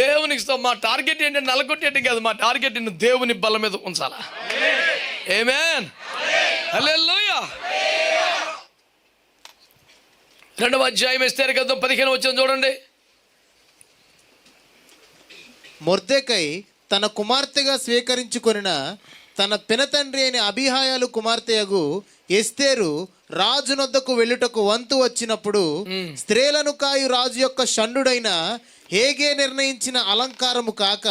దేవునికి ఇస్తాం. మా టార్గెట్ ఏంటంటే నలగొట్టేయటం కాదు మా టార్గెట్ దేవుని బల్ల మీద ఉంచాలా. ఏమేన్ రెండవ అధ్యాయం ఇస్తారు కదా పదిహేను వచ్చిన చూడండి. మొర్దెకై తన కుమార్తెగా స్వీకరించుకొనిన తన పినతండ్రి అయిన అభిహాయాలు కుమార్తెయగు ఎస్తేరు రాజునొద్దకు వెళ్ళుటకు వంతు వచ్చినప్పుడు స్త్రీలను కాయు రాజు యొక్క షండుడైన హేగే నిర్ణయించిన అలంకారము కాక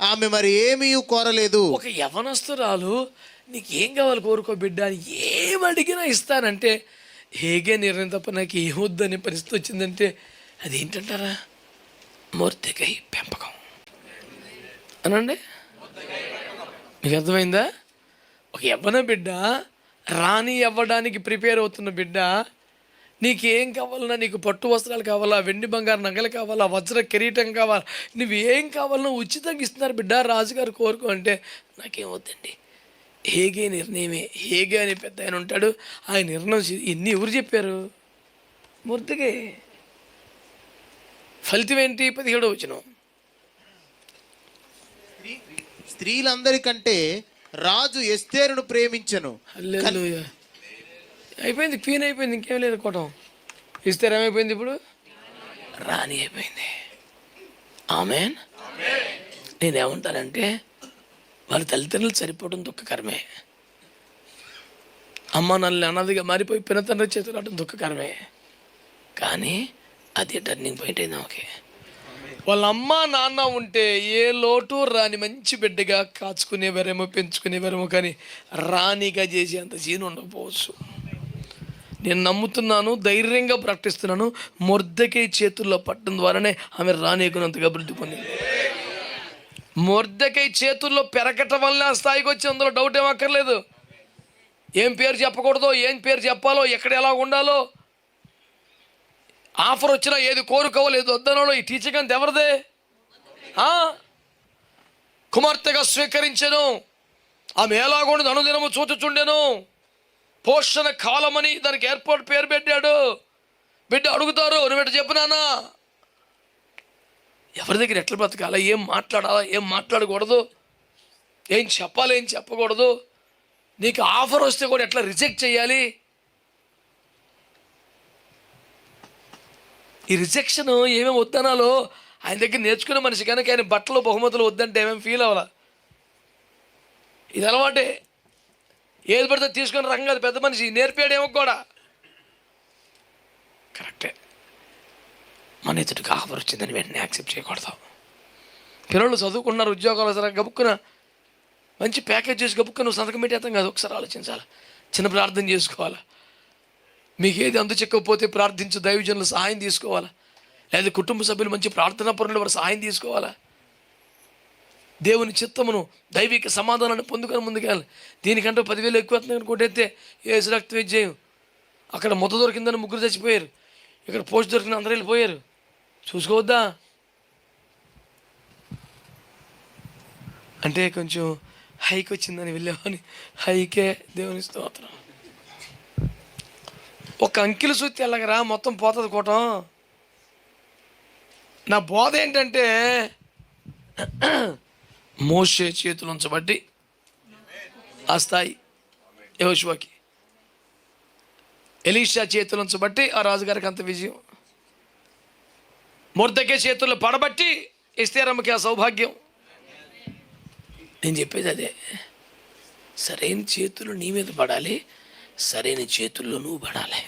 ఆమె మరి ఏమీ కోరలేదు. ఒక యవనస్తురాలు నీకు ఏం కావాలి కోరుకో బిడ్డ అని ఇస్తానంటే హేగే నిర్ణయం తప్ప నాకు ఏమొద్దనే పరిస్థితి వచ్చిందంటే అదేంటంటారా? మూర్తికై పెంపకం. అనండి? మీకు అర్థమైందా? ఒక యవ్వన బిడ్డ రాణి అవ్వడానికి ప్రిపేర్ అవుతున్న బిడ్డ నీకేం కావాలన్నా నీకు పట్టు వస్త్రాలు కావాలా వెండి బంగారు నగలు కావాలా వజ్ర కిరీటం కావాలా నువ్వు ఏం కావాలన్నా ఉచితంగా ఇస్తున్నారు బిడ్డ రాజుగారు కోరుకో అంటే నాకేం వద్దండి. హేగే నిర్ణయమే. హేగే అని పెద్ద ఆయన ఉంటాడు. ఆ నిర్ణయం ఎన్ని ఎవరు చెప్పారు? మూర్తికే. ఫలితం ఏంటి? పదిహేడో వచ్చిన స్త్రీలందరికంటే రాజు ఎస్తేరును ప్రేమించను. అయిపోయింది క్వీన్ అయిపోయింది ఇంకేం లేదు కోటం ఇస్తారు ఏమైపోయింది ఇప్పుడు? రాణి అయిపోయింది. ఆమెన్? నేనేమంటానంటే వాళ్ళ తల్లిదండ్రులు సరిపోవడం దుఃఖకరమే. అమ్మ నల్లి అన్నదిగా మారిపోయి పినతండ్రి చేతులు రావడం దుఃఖకరమే. కానీ అది టర్నింగ్ పాయింట్ అయింది ఓకే వాళ్ళ అమ్మ నాన్న ఉంటే ఏ లోటు రాని మంచి బిడ్డగా కాచుకునేవారేమో పెంచుకునేవారేమో కానీ రాణిగా చేసేంత సీన్ ఉండకపోవచ్చు. నేను నమ్ముతున్నాను ధైర్యంగా ప్రకటిస్తున్నాను మొర్దకే చేతుల్లో పట్టడం ద్వారానే ఆమె రానియకున్నంతగా అభివృద్ధి పొందింది. మొర్దకై చేతుల్లో పెరగటం వల్ల ఆ స్థాయికి వచ్చి అందులో డౌట్ ఏం అక్కర్లేదు. ఏం పేరు చెప్పకూడదో ఏం పేరు చెప్పాలో ఎక్కడ ఎలా ఉండాలో. ఆఫర్ వచ్చినా ఏది కోరుకోవాలి ఏది వద్దనో ఈ టీచర్ అంత ఎవరిదే? కుమార్తెగా స్వీకరించాను. ఆమె ఎలాగుండదు అనుదినము చూచుచుండెను. పోషణ కాలమని దానికి ఏర్పాటు పేరు పెట్టాడు. బిడ్డ అడుగుతారు నువ్వు చెప్పినానా ఎవరి దగ్గర ఎట్లా బ్రతకాలా? ఏం మాట్లాడాలా? ఏం మాట్లాడకూడదు? ఏం చెప్పాలి? ఏం చెప్పకూడదు? నీకు ఆఫర్ వస్తే కూడా ఎట్లా రిజెక్ట్ చేయాలి? ఈ రిజెక్షన్ ఏమేమి వద్దనాలో ఆయన దగ్గర నేర్చుకునే మనిషి కనుక ఆయన బట్టలు బహుమతులు వద్దంటే ఏమేమి ఫీల్ అవ్వాల? ఇది అలవాటే. ఏది పడితే తీసుకుని రకంగా కాదు పెద్ద మనిషి. నేర్పాడేమో కూడా. కరెక్టే. మన ఇతడికి ఆఫర్ వచ్చిందని వెంటనే యాక్సెప్ట్ చేయకూడదు. పిల్లలు చదువుకున్నారు ఉద్యోగాలు సరే గబుక్కున. మంచి ప్యాకేజ్ చేసి గబుక్కున నువ్వు సంతకం పెట్టేస్తాం కాదు ఒకసారి ఆలోచించాలి. చిన్న ప్రార్థన చేసుకోవాలా. మీకు ఏది అందుచెక్కకపోతే ప్రార్థించు దైవజనులు సహాయం తీసుకోవాలా. లేదా కుటుంబ సభ్యులు మంచి ప్రార్థనా పనులు వారు సహాయం తీసుకోవాలా? దేవుని చిత్తమును దైవిక సమాధానాన్ని పొందుకొని ముందుకెళ్ళాలి దీనికంటే పదివేలు ఎక్కువ వస్తుంది కొట్టేస్తే ఏ రక్త విజయం. అక్కడ మొత్త దొరికిందని ముగ్గురు చచ్చిపోయారు. ఇక్కడ పోస్ట్ దొరికిన అందరూ వెళ్ళిపోయారు. చూసుకోవద్దా? అంటే కొంచెం హైక్ వచ్చిందని వెళ్ళామని హైకే దేవుని స్తోత్రం. ఒక అంకిలు సూత్తి వెళ్ళగరా మొత్తం పోతుంది కూటం. నా బోధ ఏంటంటే మోసే చేతులు ఉంచబట్టి ఆ స్థాయి యహోశివకి ఎలీషా చేతులు ఉంచబట్టి ఆ రాజుగారికి అంత విజయం. ముర్దకే చేతుల్లో పడబట్టి ఇస్తేరమ్మకి ఆ సౌభాగ్యం. నేను చెప్పేది అదే. సరైన చేతులు నీ మీద పడాలి సరైన చేతుల్లో నువ్వు పడాలి.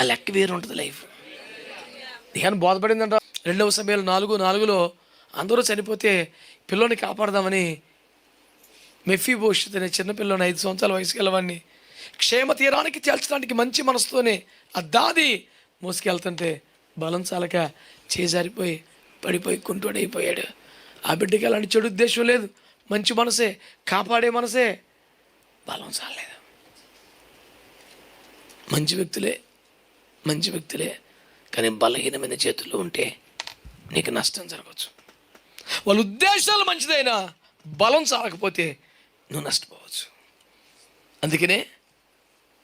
ఆ లెక్క వేరు ఉంటుంది లైఫ్. నీకని బోధపడిందంట. రెండవ సమయాలు నాలుగు నాలుగులో అందరూ చనిపోతే పిల్లోని కాపాడదామని మెఫీ అనే చిన్నపిల్లని ఐదు సంవత్సరాల వయసు గలవాడిని క్షేమ తీరానికి చేల్చడానికి మంచి మనసుతోనే ఆ దాది మోసుకెళ్తుంటే బలం చాలక చేజారిపోయి పడిపోయి కుంటుడైపోయాడు ఆ బిడ్డకి అలాంటి చెడు ఉద్దేశం లేదు. మంచి మనసే కాపాడే మనసే. బలం చాలలేదు. మంచి వ్యక్తులే మంచి వ్యక్తులే. కానీ బలహీనమైన చేతుల్లో ఉంటే నీకు నష్టం జరగవచ్చు. వాళ్ళ ఉద్దేశాలు మంచిదైనా బలం చాలకపోతే నువ్వు నష్టపోవచ్చు. అందుకనే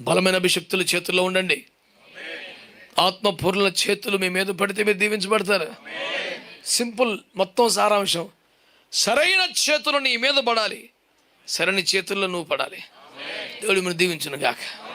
బలమైన అభిషక్తుల చేతుల్లో ఉండండి. ఆత్మపూర్ణ చేతులు మీ మీద పడితే మీరు దీవించబడతారు. సింపుల్ మొత్తం సారాంశం. సరైన చేతులు నీ మీద పడాలి. సరైన చేతుల్లో నువ్వు పడాలి. దేవుడి మనం దీవించును గాక